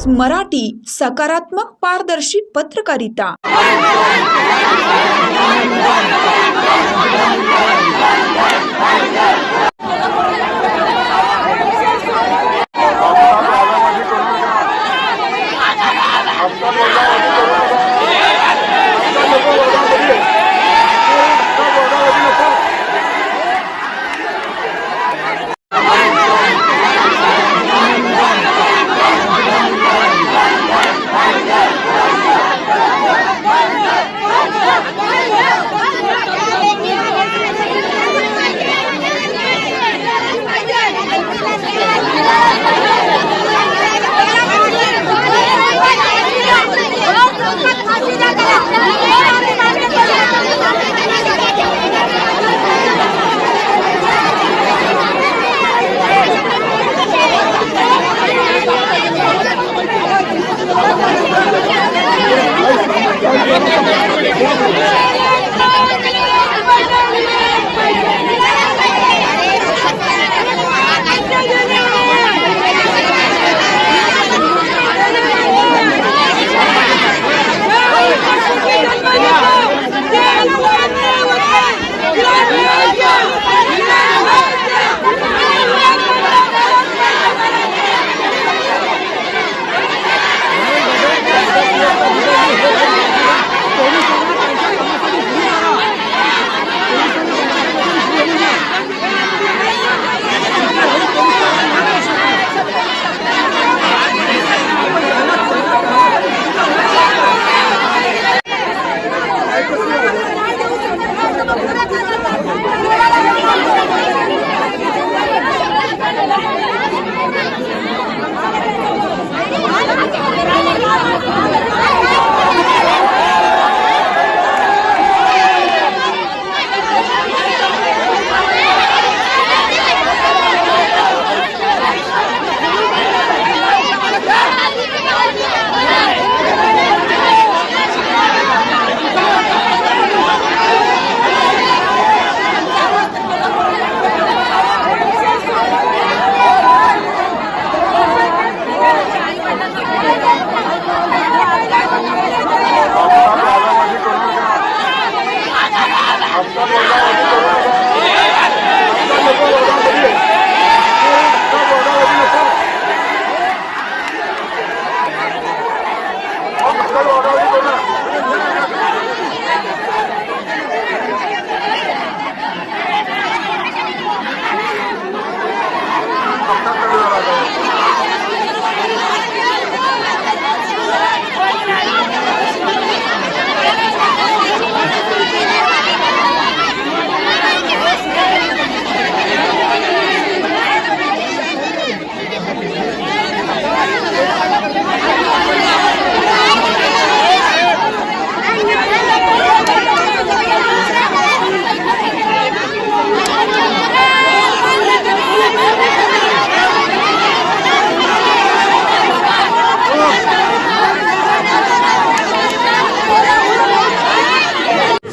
News Marathi सकारात्मक पारदर्शी पत्रकारिता.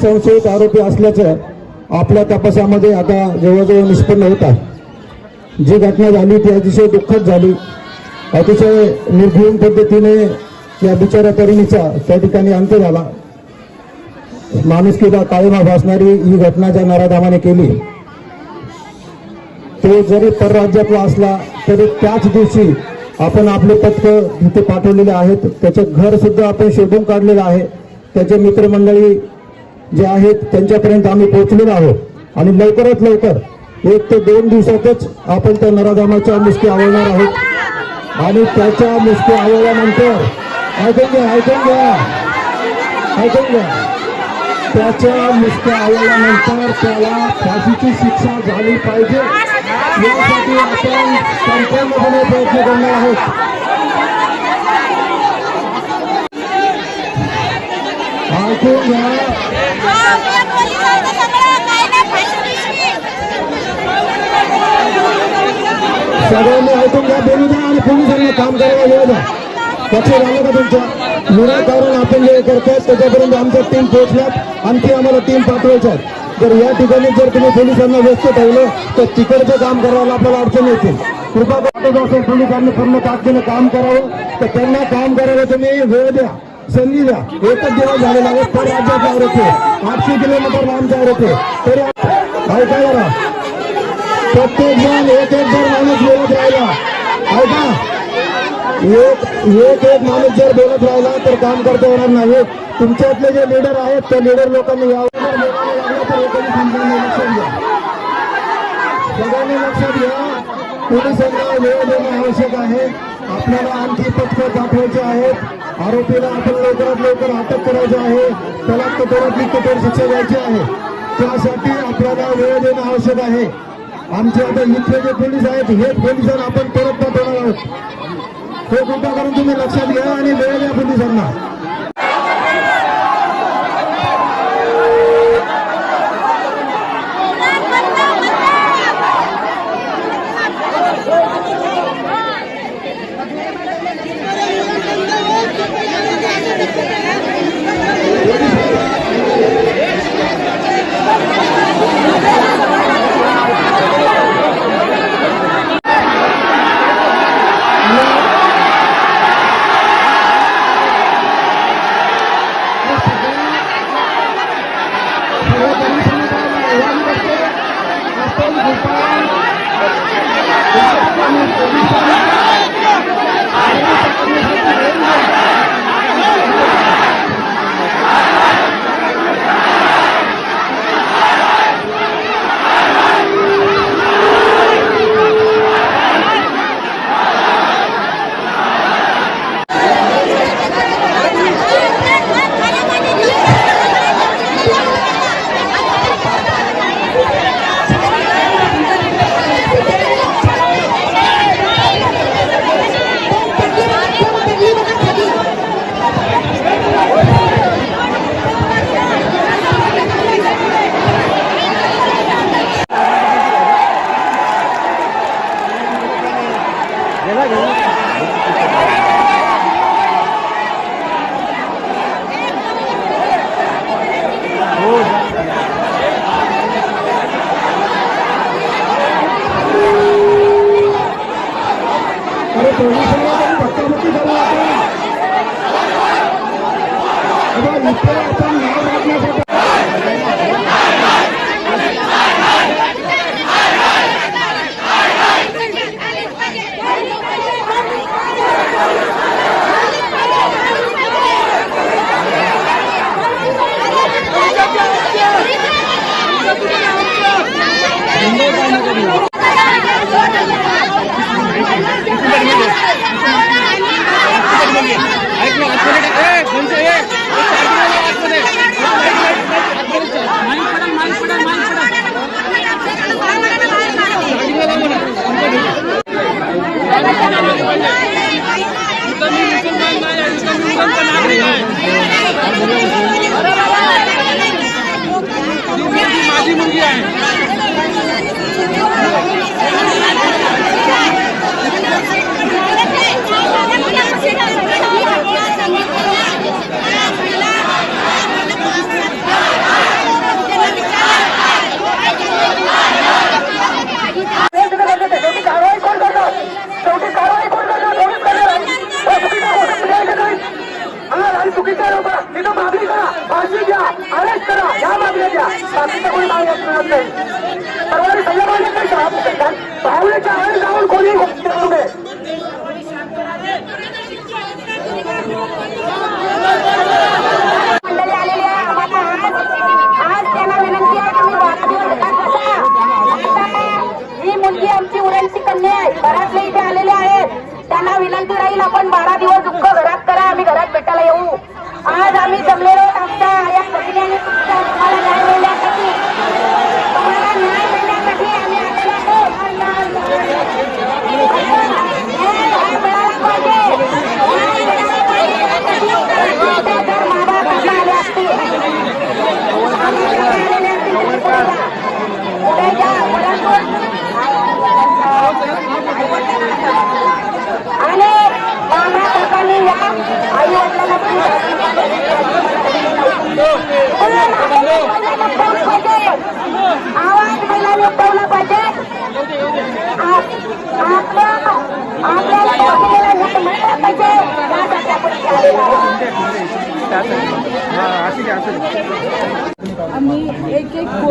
संशयित आरोपी असल्याचं आपल्या तपासामध्ये आता जवळजवळ निष्पन्न होत आहे. जी घटना झाली ती अतिशय दुःखद झाली. अतिशय निर्भीम पद्धतीने या बिचाऱ्या तरुणीचा त्या ठिकाणी अंत झाला. माणुसकीला काळीमा भासणारी ही घटना ज्या नराधामाने केली तो जरी परराज्यातला असला तरी त्याच दिवशी आपण आपले पथक तिथे पाठवलेले आहेत. त्याचं घर सुद्धा आपण शोधून काढलेलं आहे. त्याचे मित्रमंडळी जे आहेत त्यांच्यापर्यंत आम्ही पोहोचलेलो आहोत. आणि लवकरात लवकर एक ते दोन दिवसातच आपण त्या नराधामाच्या मुष्टी आवडणार आहोत. आणि त्याच्या मुष्टी आवडल्यानंतर ऐकून घ्या ऐकून घ्या. ऐकून घ्या. त्याच्या मुष्टी आवळल्यानंतर त्याला फाशीची शिक्षा झाली पाहिजे. यासाठी आपण संपूर्णपणे प्रयत्न करणार आहोत. ऐकून घ्या सगळ्यांनी ऐकून घ्या बोलू द्या आणि पोलिसांना काम करायला येऊ द्या. लक्ष झालं का तुमच्या निराकरण आपण जे करतोय त्याच्यापर्यंत आमच्या टीम पोहोचल्यात. आणखी आम्हाला टीम पाठवायच्या जर या ठिकाणी जर तुम्ही पोलिसांना व्यस्त ठेवलं तर तिकडचं काम करायला आपल्याला अडचण येतील कृपा करतो असेल पोलिसांनी पूर्ण ताकदीनं काम करावं तर त्यांना काम करायला तुम्ही वेळ द्या. संधी द्या एकच दिवस झालेला आहे. पर राज्याचा आरोप होते आठशे किलोमीटर लांब आरोप होते तरी ऐका जरा. प्रत्येक जण एक एक जर माणूस बोलत राहिला. ऐका. एक एक एक माणूस जर बोलत राहिला तर काम करता येणार नाही. तुमच्यातले जे लीडर आहेत त्या लीडर लोकांनी यावं जर बोलायला लागलं तर लक्षात घ्या. सगळ्यांनी लक्षात घ्या. पोलिसांना वेळ देणं आवश्यक आहे. आपल्याला आणखी पथकं दाखवायचे आहेत. आरोपीला आपण लवकरात लवकर अटक करायची आहे. त्याला कठोरातली कठोर शिक्षा द्यायची आहे. त्यासाठी आपल्याला वेळ देणं आवश्यक आहे. आमचे आता इथले जे पोलीस आहेत हे पोलिसांना आपण परत पाठवणार आहोत. हे कृपा करून तुम्ही लक्षात घ्या आणि वेळ द्या पोलिसांना. अरे पोलिसांना पण धक्काबुक्की करू नका माझी मुलगी आहे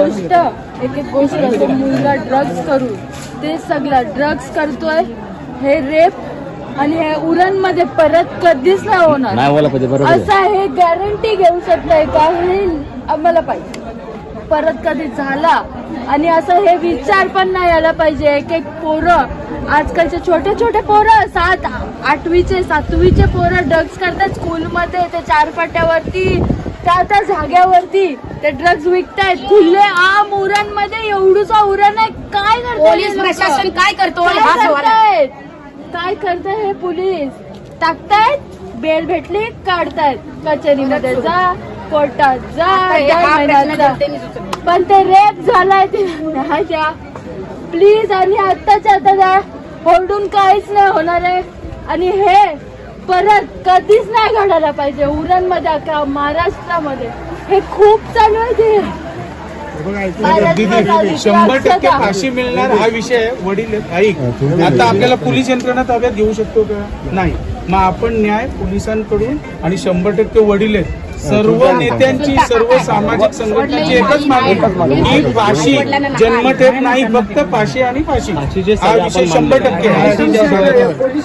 गोष्ट एक एक गोष्ट तो मुलगा ड्रग्ज करू ते सगळं ड्रग्ज करतोय हे रेप आणि हे उरणमध्ये परत कधीच नाही होणार. नाही व्हायला पाहिजे बरोबर आहे. असं हे गॅरंटी घेऊ शकताय का? हे आम्हाला पाहिजे. परत कधी झाला? आणि असं हे विचार पण नाही यायला पाहिजे. एक एक पोरं आजकालचे छोटे छोटे पोरं सात आठवीचे सातवीचे पोरं ड्रग्ज करतात स्कूलमध्ये ते चार फाट्यावरती त्या त्या जाग्यावरती. ते ड्रग्ज विकतायत. खुले आम उरणमध्ये एवढूसा उरण आहे. काय पोलीस? प्रशासन काय करतो? काय हा सवाल आहे. करतायत? काय करताय हे पोलीस? टाकतायत? बेल भेटली काढतायत. कचेरीमध्ये जा. कोर्टात जा जा. पण ते रेप झालाय ते प्लीज आणि आत्ताच्या आता द्या होल्डून काहीच नाही होणार आहे. आणि हे परत कधीच नाही घडायला पाहिजे. उरणमध्ये अख्या महाराष्ट्रामध्ये. हे खूप चालू आहे शंभर टक्के. फाशी मिळणार हा विषय वडील ऐक. आता आपल्याला पोलीस यंत्रणा ताब्यात घेऊ शकतो का? नाही. मग आपण न्याय पोलिसांकडून आणि शंभर टक्के वडील आहेत. सर्व नेत्यांची सर्व सामाजिक संघटनांची एकच मागणी. ही फाशी. जन्मठेप नाही फक्त फाशी आणि फाशी. हा विषय शंभर टक्के आहे.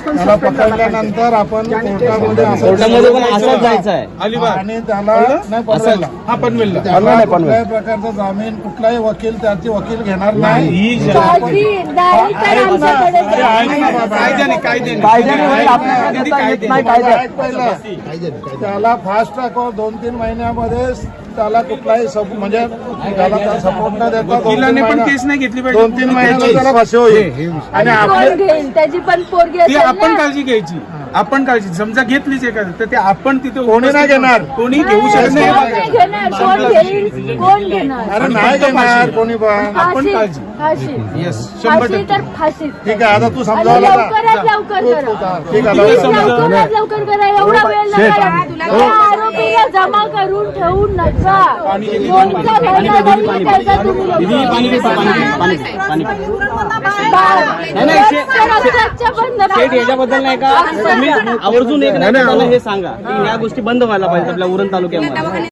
त्याला पकडल्यानंतर आपण कोर्टामध्ये असं- जायचं आहे. अलिबाग. आणि त्याला नाही पकडला. हा पनवेलला. त्याला कुठल्याही प्रकारचा जामीन कुठलाही वकील त्याची वकील घेणार नाही ही. कायद्याने कायद्याने कायद्याने. त्याला फास्ट ट्रॅकवर दोन तीन महिन्यामध्ये त्याला कुठलाही म्हणजे त्याला सपोर्ट न देता दोन तीन वकिलाने पण महिना- केस नाही घेतली पाहिजे. दोन तीन महिन्याला त्याला फाशी होईल. आणि आपले घेईल त्याची पण पोरगी ती असेल आपण ना. काळजी घ्यायची. आपण काळजी समजा घेतलीच एखादं तर ते आपण तिथे कोणी नाही घेणार. कोणी घेऊ नाही, शकत कोण नाही घेणार? कोण घेईल? कोण घेणार? अरे नाही घेणार कोणी पण. आपण फाशी काळजी. फाशी. Yes, शंभर फाशी टक्के. तर फाशी ठीक आहे आता तू लवकरात लवकर करा. का- ठीक आहे किती लवकर. समजावलं? लवकरात लवकर करा एवढा वेळ या आरोपीला जमा करून ठेवून नका. कोणता त्याचा तुम्ही याच्याबद्दल नाही का? तुम्ही आवर्जून एक नाही हे सांगा की ह्या गोष्टी बंद व्हायला पाहिजे आपल्या उरण तालुक्यामध्ये.